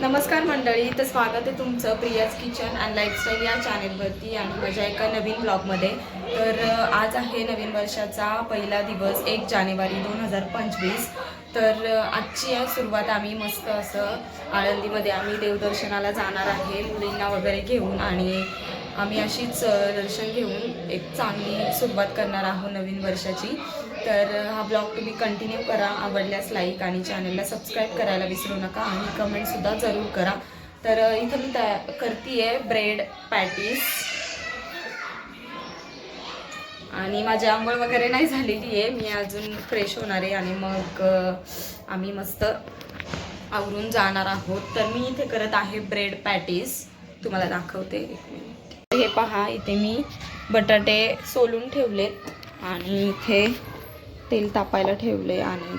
नमस्कार मंडळी तर स्वागत आहे तुमचं प्रियाज किचन अँड लाईफस्टाईल या चॅनेलवरती आणि माझ्या एका नवीन ब्लॉगमध्ये तर आज आहे नवीन वर्षाचा पहिला दिवस एक जानेवारी दोन हजार पंचवीस. तर आजची आहे सुरुवात आम्ही मस्त असं आळंदीमध्ये आम्ही देवदर्शनाला जाणार आहे मुलींना वगैरे घेऊन आणि आम्ही अशीच दर्शन घेऊन एक चांगली सुरुवात करणार आहोत नवीन वर्षाची. तर हा ब्लॉग तुम्ही कंटिन्यू करा आवडल्यास लाईक आणि चॅनलला सबस्क्राईब करायला विसरू नका आणि कमेंटसुद्धा जरूर करा. तर इथं मी तया करते ब्रेड पॅटीस आणि माझी आंघोळ वगैरे नाही झालेली आहे मी अजून फ्रेश होणार आहे आणि मग आम्ही मस्त आवरून जाणार आहोत. तर मी इथे करत आहे ब्रेड पॅटीस तुम्हाला दाखवते एक मिनिट हे पहा इथे मी बटाटे सोलून ठेवलेत. आणि इथे तेल तापायला ठेवले आणि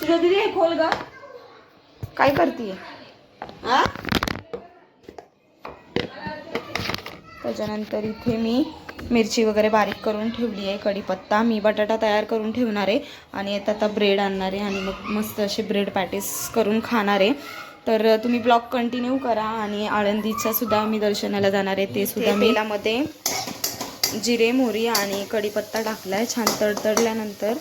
दीदी हे खोल ग. काय करते त्याच्यानंतर इथे मी मिरची वगैरे बारीक करून ठेवली आहे कढीपत्ता. मी बटाटा तयार करून ठेवणार आहे आणि आता आता ब्रेड आणणार आहे आणि मग मस्त असे ब्रेड पॅटीस करून खाणार आहे. तर तुम्ही ब्लॉग कंटिन्यू करा आणि आळंदीच्या सुद्धा मी दर्शनाला जाणार आहे ते सुद्धा मी तेलामध्ये जिरे मोहरी आणि कढीपत्ता टाकला आहे छान तडतडल्यानंतर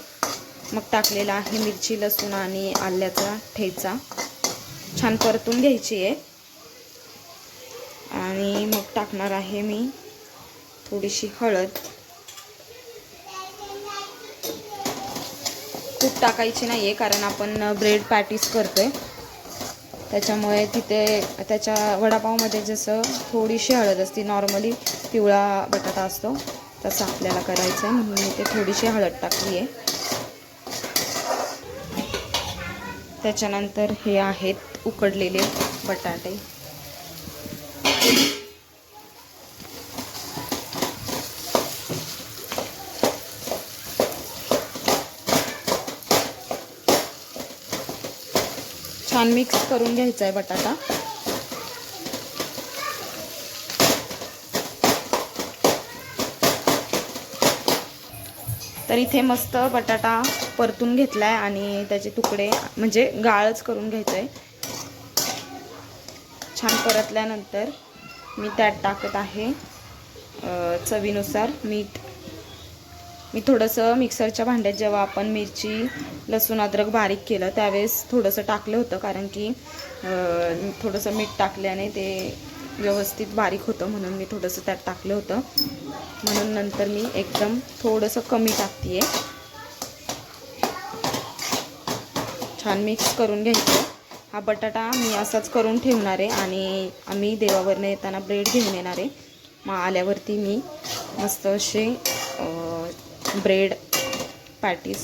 मग टाकलेला आहे मिरची लसूण आणि आल्याचा ठेचा. छान परतून घ्यायची आहे. आणि मग टाकणार आहे मी थोडीशी हळद. खूप टाकायची नाही आहे कारण आपण ब्रेड पॅटीस करतोय. त्याच्यामुळे तिथे त्याच्या वडापावमध्ये जसं थोडीशी हळद असते नॉर्मली पिवळा बटाटा असतो तसं आपल्याला करायचं आहे म्हणून मी ते थोडीशी हळद टाकली आहे त्याच्यानंतर हे आहेत उकडलेले बटाटे. छान मिक्स करून घ्यायचा आहे बटाटा. तर इथे मस्त बटाटा परतून घेतला आहे आणि त्याचे तुकडे म्हणजे गाळच करून घ्यायचं आहे छान परतल्यानंतर मी त्यात टाकत आहे चवीनुसार मीठ. मी थोडंसं मिक्सरच्या भांड्यात जेव्हा आपण मिरची लसूण अद्रक बारीक केलं त्यावेळेस थोडंसं टाकलं होतं कारण की थोडंसं मीठ टाकल्याने ते व्यवस्थित बारीक होतं म्हणून मी थोडंसं त्यात टाकलं होतं. म्हणून नंतर मी एकदम थोडंसं कमी टाकते छान मिक्स करून घ्यायचं. हा बटाटा मी असाच करून ठेवणार आहे आणि आम्ही देवावरनं येताना ब्रेड घेऊन येणार आहे. मग आल्यावरती मी मस्त असे ब्रेड पॅटीस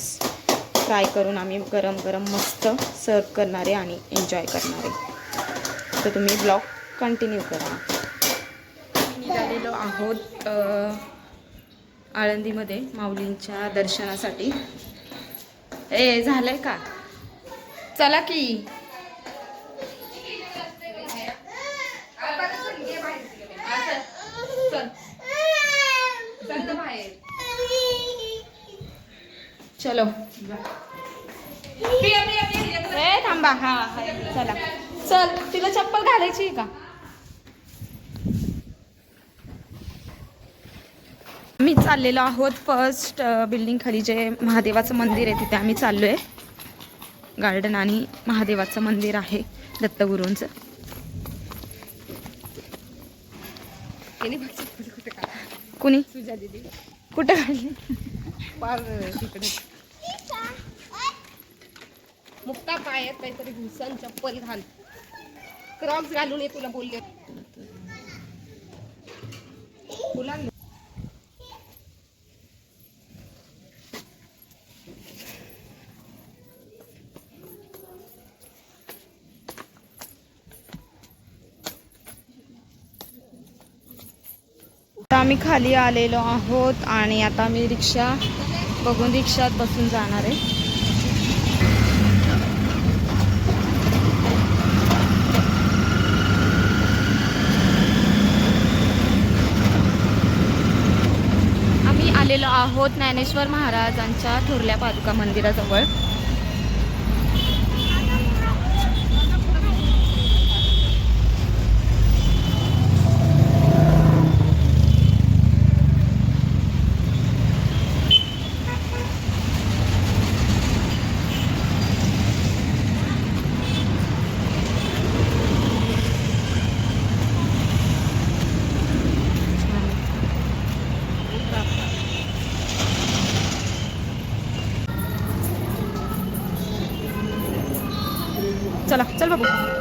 फ्राय करून आम्ही गरम गरम मस्त सर्व करणारे आणि एन्जॉय करणारे. तर तुम्ही ब्लॉग कंटिन्यू करा. निघालेलो आहोत आळंदीमध्ये माऊलींच्या दर्शनासाठी. ए झालं आहे का? चला की. चलो। ए थांबा. हा हा चला. चल तिला चप्पल घालायची आहे का? आम्ही चाललेलो आहोत फर्स्ट बिल्डिंग खाली जे महादेवाचं मंदिर आहे तिथे आम्ही चाललो आहे गार्डन आणि महादेवाचं मंदिर आहे दत्तगुरूंचं. कुणी? कुठं काढली? पार तिकडे. मुक्ता पायात काहीतरी घुसन चप्पल घाल. क्रॉक्स घालून ये तुला बोलले. तुला आम्ही खाली आलेलो आहोत आणि आता मी रिक्षा बघून रिक्षात बसून जाणार आहे. आम्ही आलेलो आहोत ज्ञानेश्वर महाराजांच्या थोरल्या पादुका मंदिराजवळ. चला चल बाबू.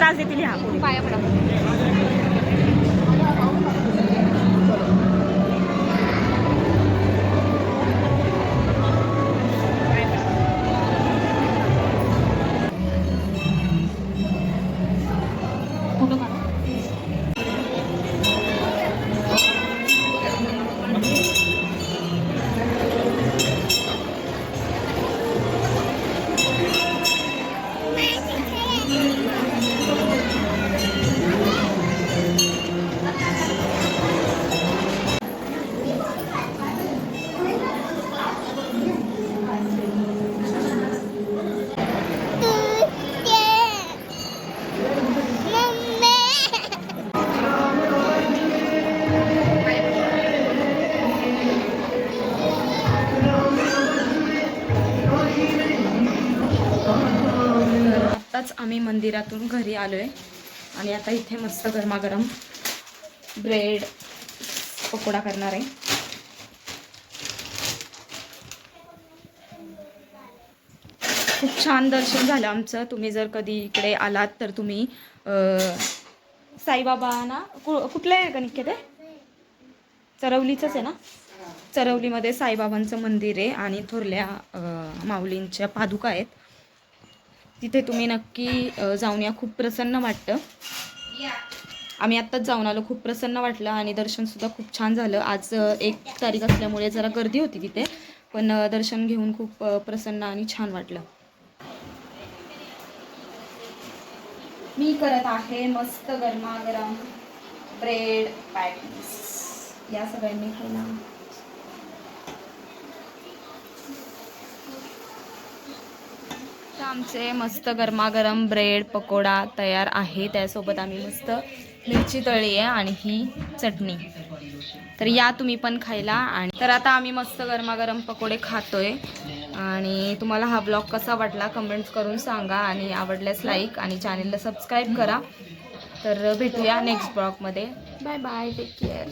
त्रास देतील ह्या. पाया पडा. आत्ताच आम्ही मंदिरातून घरी आलोय. आणि आता इथे मस्त गरमागरम ब्रेड पकोडा करणार आहे. खूप छान दर्शन झालं आमचं. तुम्ही जर कधी इकडे आलात तर तुम्ही साईबाबांना साईबाबा ना कु कुठलं आहे गणिके ते चरवलीचंच आहे ना? चरवलीमध्ये साईबाबांचं मंदिर आहे आणि थोरल्या माऊलींच्या पादुका आहेत. तिथे तुम्ही नक्की जाऊन या. खूप प्रसन्न वाटतं. आम्ही आत्ताच जाऊन आलो. खूप प्रसन्न वाटलं आणि दर्शनसुद्धा खूप छान झालं. आज एक तारीख असल्यामुळे जरा गर्दी होती तिथे पण दर्शन घेऊन खूप प्रसन्न आणि छान वाटलं. मी करत आहे मस्त गरमागरम ब्रेड पॅटीस या सगळ्यांनी खायला इथं आमचे मस्त गरमागरम ब्रेड पकोडा तयार आहे. त्यासोबत आम्ही मस्त मिरची तळी आहे आणि ही चटणी. तर या तुम्ही पण खायला आणि तर आता आम्ही मस्त गरमागरम पकोडे खातोय. आणि तुम्हाला हा ब्लॉग कसा वाटला कमेंट्स करून सांगा आणि आवडल्यास लाईक आणि चॅनेलला सबस्क्राईब करा. तर भेटूया नेक्स्ट ब्लॉगमध्ये. Bye bye take care